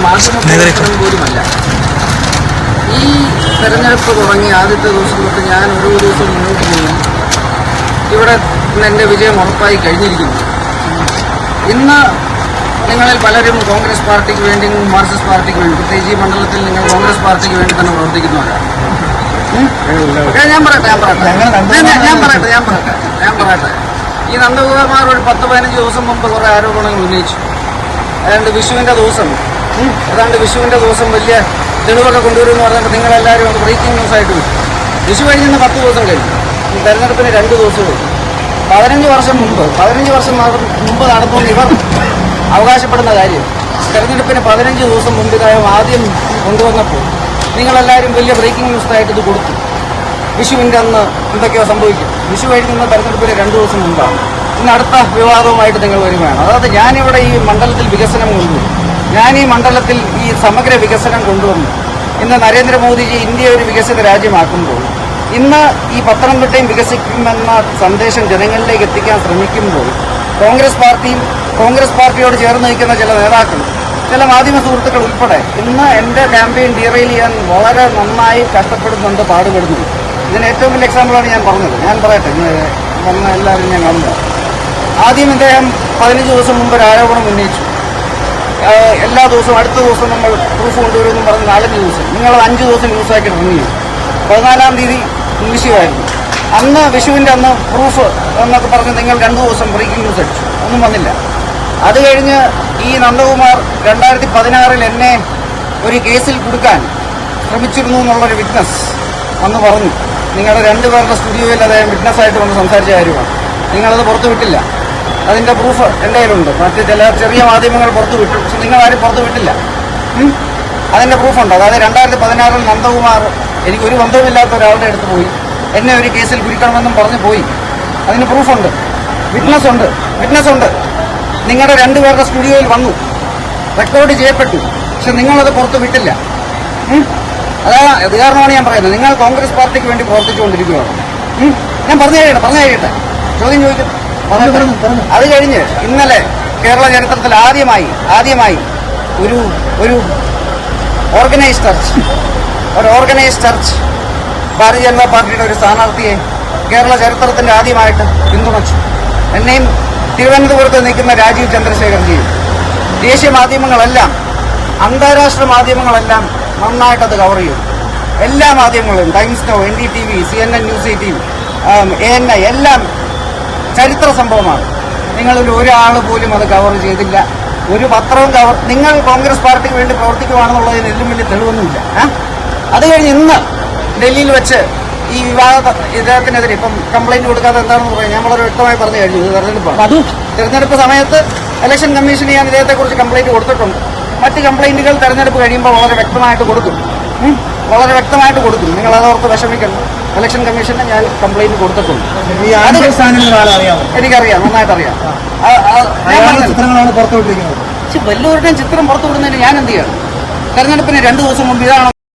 മാധ്യമപ്രവർത്തനം പോലുമല്ല. ഈ തെരഞ്ഞെടുപ്പ് തുടങ്ങി ആദ്യത്തെ ദിവസം തൊട്ട് ഞാൻ ഓരോ ദിവസം മുന്നോട്ട് പോകുന്നു. ഇവിടെ എന്റെ വിജയം ഉറപ്പായി കഴിഞ്ഞിരിക്കുന്നു. ഇന്ന് നിങ്ങളിൽ പലരും കോൺഗ്രസ് പാർട്ടിക്ക് വേണ്ടി മാർക്സിസ്റ്റ് പാർട്ടിക്ക് വേണ്ടി പ്രത്യേകിച്ച് ഈ മണ്ഡലത്തിൽ നിങ്ങൾ കോൺഗ്രസ് പാർട്ടിക്ക് വേണ്ടി തന്നെ പ്രവർത്തിക്കുന്നവരാണ് ഞാൻ പറയട്ടെ ഞാൻ പറയട്ടെ. ഞാൻ- പറയട്ടെ ഞാൻ പറയട്ടെ ഞാൻ പറയട്ടെ. ഈ നന്ദകുമാർ ഒരു പത്ത് പതിനഞ്ച് ദിവസം മുമ്പ് കുറെ ആരോപണങ്ങൾ ഉന്നയിച്ചു. അതുകൊണ്ട് വിഷുവിന്റെ ദിവസം ഏതാണ്ട് വിഷുവിന്റെ ദിവസം വലിയ തെളിവൊക്കെ കൊണ്ടുവരുമെന്ന് പറഞ്ഞപ്പോൾ നിങ്ങളെല്ലാവരും അത് ബ്രേക്കിംഗ് ന്യൂസ് ആയിട്ട് വിട്ടു. വിഷു കഴിഞ്ഞ പത്ത് ദിവസം കഴിഞ്ഞു. തെരഞ്ഞെടുപ്പിന് രണ്ട് ദിവസം കഴിഞ്ഞു പതിനഞ്ച് വർഷം മുമ്പ് പതിനഞ്ച് വർഷം മുമ്പ് നടന്നു ഇവർ അവകാശപ്പെടുന്ന കാര്യം. തെരഞ്ഞെടുപ്പിന് പതിനഞ്ച് ദിവസം മുമ്പ് ഇതായും ആദ്യം കൊണ്ടുവന്നപ്പോൾ നിങ്ങളെല്ലാവരും വലിയ ബ്രേക്കിംഗ് ന്യൂസ് ആയിട്ട് ഇത് കൊടുത്തു. വിഷുവിന്റെ അന്ന് എന്തൊക്കെയോ സംഭവിക്കും. വിഷു കഴിഞ്ഞ തെരഞ്ഞെടുപ്പിന് രണ്ട് ദിവസം മുമ്പാണ്. ഇന്ന് അടുത്ത വിവാദവുമായിട്ട് നിങ്ങൾ വരികയാണ് അതായത് ഞാനിവിടെ ഈ മണ്ഡലത്തിൽ വികസനം കൊണ്ടുവരും. ഞാൻ ഈ മണ്ഡലത്തിൽ ഈ സമഗ്ര വികസനം കൊണ്ടുവന്നു. ഇന്ന് നരേന്ദ്രമോദിജി ഇന്ത്യ ഒരു വികസിത രാജ്യമാക്കുമ്പോൾ ഇന്ന് ഈ പത്തനംതിട്ടയും വികസിക്കുമെന്ന സന്ദേശം ജനങ്ങളിലേക്ക് എത്തിക്കാൻ ശ്രമിക്കുമ്പോൾ കോൺഗ്രസ് പാർട്ടിയും കോൺഗ്രസ് പാർട്ടിയോട് ചേർന്ന് നിൽക്കുന്ന ചില നേതാക്കൾ ചില മാധ്യമ സുഹൃത്തുക്കൾ ഉൾപ്പെടെ ഇന്ന് എന്റെ ക്യാമ്പയിൻ ഡീറെയിൽ ചെയ്യാൻ വളരെ നന്നായി കഷ്ടപ്പെടുന്നുണ്ട് പാടുപെടുന്നുണ്ട് ഇതിന് ഏറ്റവും വലിയ എക്സാമ്പിളാണ് ഞാൻ പറഞ്ഞത്. ഞാൻ പറയട്ടെ ഇന്ന് എല്ലാവരും ഞാൻ കാണുന്നത് ആദ്യം ഇദ്ദേഹം പതിനഞ്ച് ദിവസം മുമ്പ് ഒരു ആരോപണം ഉന്നയിച്ചു. എല്ലാ ദിവസവും അടുത്ത ദിവസം നമ്മൾ പ്രൂഫ് കൊണ്ടുവരുമെന്നും പറഞ്ഞ് നാലഞ്ച് ദിവസം. നിങ്ങൾ അഞ്ച് ദിവസം ന്യൂസാക്കി റിങ് ചെയ്തു പതിനാലാം തീയതി വിഷുവായിരുന്നു അന്ന് വിഷുവിന്റെ അന്ന് പ്രൂഫ് എന്നൊക്കെ പറഞ്ഞ് നിങ്ങൾ രണ്ട് ദിവസം ബ്രേക്കിംഗ് ന്യൂസ് അടിച്ചു. ഒന്നും വന്നില്ല. അത് കഴിഞ്ഞ് ഈ നന്ദകുമാർ രണ്ടായിരത്തി പതിനാറിൽ എന്നെ ഒരു കേസിൽ കൊടുക്കാൻ ശ്രമിച്ചിരുന്നു എന്നുള്ളൊരു വിറ്റ്നസ് അന്ന് പറഞ്ഞു. നിങ്ങളുടെ രണ്ടുപേരുടെ സ്റ്റുഡിയോയിൽ അദ്ദേഹം വിറ്റ്നസ് ആയിട്ട് വന്ന് സംസാരിച്ച കാര്യമാണ്. നിങ്ങളത് പുറത്തു വിട്ടില്ല. അതിന്റെ പ്രൂഫ് എന്റെ കയ്യിലുണ്ട് മറ്റ് ചില ചെറിയ മാധ്യമങ്ങൾ പുറത്തു വിട്ടു. പക്ഷെ നിങ്ങൾ ആരും പുറത്തു വിട്ടില്ല. അതിന്റെ പ്രൂഫുണ്ട് അതായത് രണ്ടായിരത്തി പതിനാറിൽ നന്ദകുമാർ എനിക്ക് ഒരു ബന്ധവുമില്ലാത്ത ഒരാളുടെ അടുത്ത് പോയി. എന്നെ ഒരു കേസിൽ കുരുക്കണമെന്നും പറഞ്ഞു പോയി. അതിന് പ്രൂഫുണ്ട് വിറ്റ്നസ് ഉണ്ട്. വിറ്റ്നസ് ഉണ്ട്. നിങ്ങളുടെ രണ്ടുപേരുടെ സ്റ്റുഡിയോയിൽ വന്നു. റെക്കോർഡ് ചെയ്യപ്പെട്ടു. പക്ഷെ നിങ്ങളത് പുറത്തു വിട്ടില്ല? അതാ അത് കാരണമാണ് ഞാൻ പറയുന്നത്. നിങ്ങൾ കോൺഗ്രസ് പാർട്ടിക്ക് വേണ്ടി പ്രവർത്തിച്ചുകൊണ്ടിരിക്കുകയാണ് ഞാൻ പറഞ്ഞു കഴിയട്ടെ പറഞ്ഞു കഴിയട്ടെ ചോദ്യം ചോദിക്കട്ടെ. അത് കഴിഞ്ഞ് ഇന്നലെ കേരള ചരിത്രത്തിൽ ആദ്യമായി ആദ്യമായി ഒരു ഒരു ഓർഗനൈസ് ചർച്ച് ഒരു ഓർഗനൈസ് ചർച്ച് ഭാരതീയ ജനതാ പാർട്ടിയുടെ ഒരു സ്ഥാനാർത്ഥിയെ കേരള ചരിത്രത്തിന്റെ ആദ്യമായിട്ട് പിന്തുണച്ചു. എന്നെയും തിരുവനന്തപുരത്ത് നിൽക്കുന്ന രാജീവ് ചന്ദ്രശേഖർജിയും ദേശീയ മാധ്യമങ്ങളെല്ലാം അന്താരാഷ്ട്ര മാധ്യമങ്ങളെല്ലാം നന്നായിട്ടത് കവർ ചെയ്തു. എല്ലാ മാധ്യമങ്ങളും Times Now N D T V C N N news eighteen A N I എല്ലാം ചരിത്ര സംഭവമാണ്. നിങ്ങളിൽ ഒരാൾ പോലും അത് കവർ ചെയ്തില്ല. ഒരു പത്രവും കവർ നിങ്ങൾ കോൺഗ്രസ് പാർട്ടിക്ക് വേണ്ടി പ്രവർത്തിക്കുവാണെന്നുള്ളതിന് ഇതിലും വലിയ തെളിവൊന്നുമില്ല. അത് കഴിഞ്ഞ് ഇന്ന് ഡൽഹിയിൽ വെച്ച് ഈ വിവാദ ഇദ്ദേഹത്തിനെതിരെ ഇപ്പം കംപ്ലൈന്റ് കൊടുക്കാതെ എന്താണെന്ന് പറയാം. ഞാൻ വളരെ വ്യക്തമായി പറഞ്ഞു കഴിഞ്ഞു ഇത് തെരഞ്ഞെടുപ്പാണ്. തെരഞ്ഞെടുപ്പ് സമയത്ത് ഇലക്ഷൻ കമ്മീഷൻ ഞാൻ ഇദ്ദേഹത്തെക്കുറിച്ച് കംപ്ലൈന്റ് കൊടുത്തിട്ടുണ്ട്. മറ്റ് കംപ്ലൈന്റുകൾ തെരഞ്ഞെടുപ്പ് കഴിയുമ്പോൾ വളരെ വ്യക്തമായിട്ട് കൊടുക്കും? വളരെ വ്യക്തമായിട്ട് കൊടുക്കും നിങ്ങൾ അതോർത്ത് വിഷമിക്കണം ഇലക്ഷൻ കമ്മീഷന് ഞാൻ കംപ്ലൈന്റ് കൊടുത്തിട്ടുണ്ട്. എനിക്കറിയാം. നന്നായിട്ട് അറിയാം. ചിത്രങ്ങളാണ് പുറത്തുവിട്ടിരിക്കുന്നത്. പക്ഷെ വല്ലവരുടെയും ചിത്രം പുറത്തുവിടുന്നതിന് ഞാൻ എന്ത് ചെയ്യണം? തെരഞ്ഞെടുപ്പിന് രണ്ടു ദിവസം മുമ്പ് ഇതാണ്